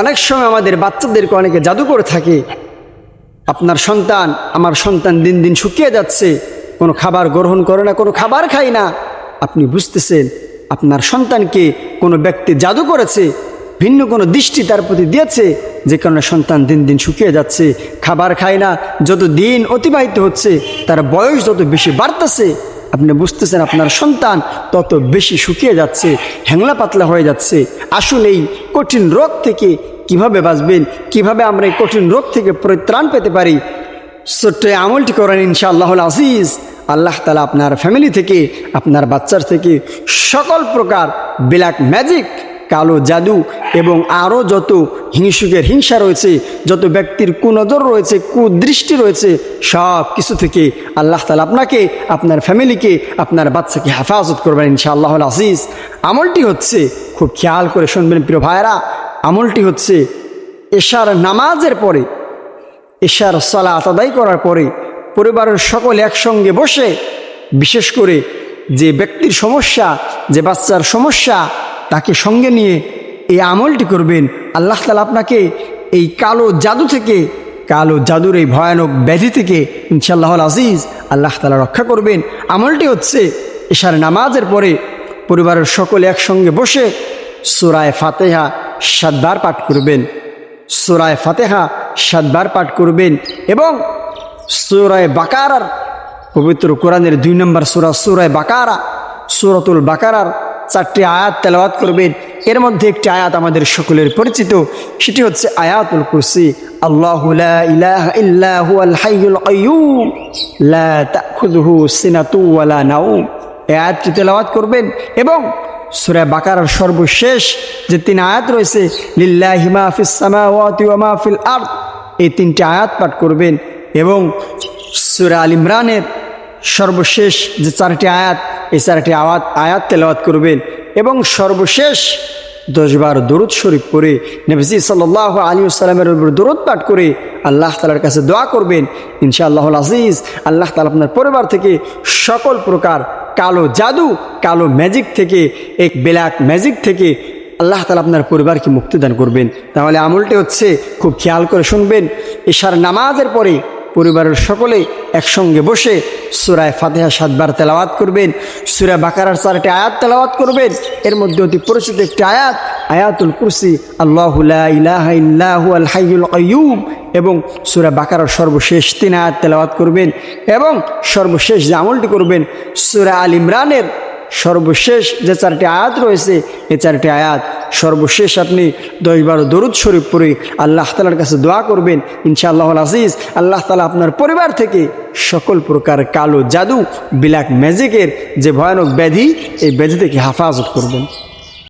অনেক সময় আমাদের বাচ্চাদেরকে অনেকে জাদু করে থাকে। আপনার সন্তান, আমার সন্তান দিন দিন শুকিয়ে যাচ্ছে, কোনো খাবার গ্রহণ করে না, কোনো খাবার খায় না। আপনি বুঝতেছেন, আপনার সন্তানকে কোনো ব্যক্তি জাদু করেছে, ভিন্ন কোনো দৃষ্টি তার প্রতি দিয়েছে, যে কারণে সন্তান দিন দিন শুকিয়ে যাচ্ছে, খাবার খায় না যত দিন অতিবাহিত হচ্ছে, তার বয়স যত বেশি বাড়তেছে আপনি বুঝতেছেন আপনার সন্তান তত বেশি শুকিয়ে যাচ্ছে হ্যাংলা পাতলা হয়ে যাচ্ছে। আসুন এই কঠিন রোগ থেকে কীভাবে বাঁচবেন, কীভাবে আমরা এই কঠিন রোগ থেকে পরিত্রাণ পেতে পারি, ছোট্ট আমলটি করেন ইনশাআল্লাহ আজিজ। আল্লাহ তালা আপনার ফ্যামিলি থেকে, আপনার বাচ্চার থেকে সকল প্রকার ব্ল্যাক ম্যাজিক কালো জাদু এবং আরও যত হিংসুকের হিংসা রয়েছে, যত ব্যক্তির কুনজর রয়েছে, কুদৃষ্টি রয়েছে, সব কিছু থেকে আল্লাহ তালা আপনাকে, আপনার ফ্যামিলিকে, আপনার বাচ্চাকে হেফাজত করবেন ইনশাআল্লাহ আজিজ। আমলটি হচ্ছে, খুব খেয়াল করে শুনবেন প্রিয় ভাইরা আমলটি হচ্ছে এশার নামাজের পরে, এশার সালাত আদায় করার পরে, পরিবারের সকলে একসঙ্গে বসে, বিশেষ করে যে ব্যক্তির সমস্যা, যে বাচ্চার সমস্যা তাকে সঙ্গে নিয়ে এই আমলটি করবেন। আল্লাহ তালা আপনাকে এই কালো জাদু থেকে, কালো জাদুর এই ভয়ানক ব্যাধি থেকে ইনশাল্লাহ আজিজ আল্লাহ তালা রক্ষা করবেন। আমলটি হচ্ছে এশার নামাজের পরে পরিবারের সকলে একসঙ্গে বসে সুরায় ফাতেহা সাতবার পাঠ করবেন। সুরায় ফাতেহা সাতবার পাঠ করবেন এবং সুরায় বাকারার, পবিত্র কোরআনের দুই নম্বর সুরা সুরায় বাকারা, সুরতুল বাকারার চারটি আয়াত তেলাওয়াত করবেন। এর মধ্যে একটি আয়াত আমাদের সকলের পরিচিত। সেটি হচ্ছে আয়াতুল কুরসি। আয়াতটি তেলাওয়াত করবেন এবং সুরা বাকারার সর্বশেষ যে তিন আয়াত রয়েছে, লিল্লাহি মা ফিস সামাওয়াতি ওয়া মা ফিল এই তিনটি আয়াত পাঠ করবেন এবং সুরা আল ইমরানের সর্বশেষ যে চারটি আয়াত এই চারটি আওয়াত আয়াত তেলাওয়াত করবেন এবং সর্বশেষ দশবার দরুদ শরীফ পড়ে নবজি সাল্লাহ আলী আসসালামের উপর দরুদ পাঠ করে আল্লাহ তালার কাছে দোয়া করবেন। ইনশাআল্লাহ আজিজ, আল্লাহ তালা আপনার পরিবার থেকে সকল প্রকার কালো জাদু, কালো ম্যাজিক থেকে, এক ব্ল্যাক ম্যাজিক থেকে আল্লাহ তালা আপনার পরিবারকে মুক্তিদান করবেন। তাহলে আমলটি হচ্ছে খুব খেয়াল করে শুনবেন। এশার নামাজের পরে পরিবারের সকলে একসঙ্গে বসে সুরায় ফাতেহা সাতবার তেলাওয়াত করবেন, সুরা বাকারার চারটি আয়াত তেলাওয়াত করবেন। এর মধ্যে অতি পরিচিত একটি আয়াত, আয়াতুল কুরসি, আল্লাহ ইলাহা ইল্লাহু আল হাইয়ুল কাইয়্যুম এবং সুরা বাকারার সর্বশেষ তিন আয়াত তেলাওয়াত করবেন এবং সর্বশেষ যে আমলটি করবেন, সুরা আল ইমরানের সর্বশেষ যে চারটি আয়াত রয়েছে, এই চারটি আয়াত সর্বশেষ আপনি দশ বারো দরুদ শরীফ পরে আল্লাহ তালার কাছে দোয়া করবেন। ইনশাআল্লাহ আজিজ, আল্লাহ তালা আপনার পরিবার থেকে সকল প্রকার কালো জাদু বিলাক ম্যাজিকের যে ভয়ানক ব্যাধি, এই ব্যাধি থেকে হেফাজত করবেন।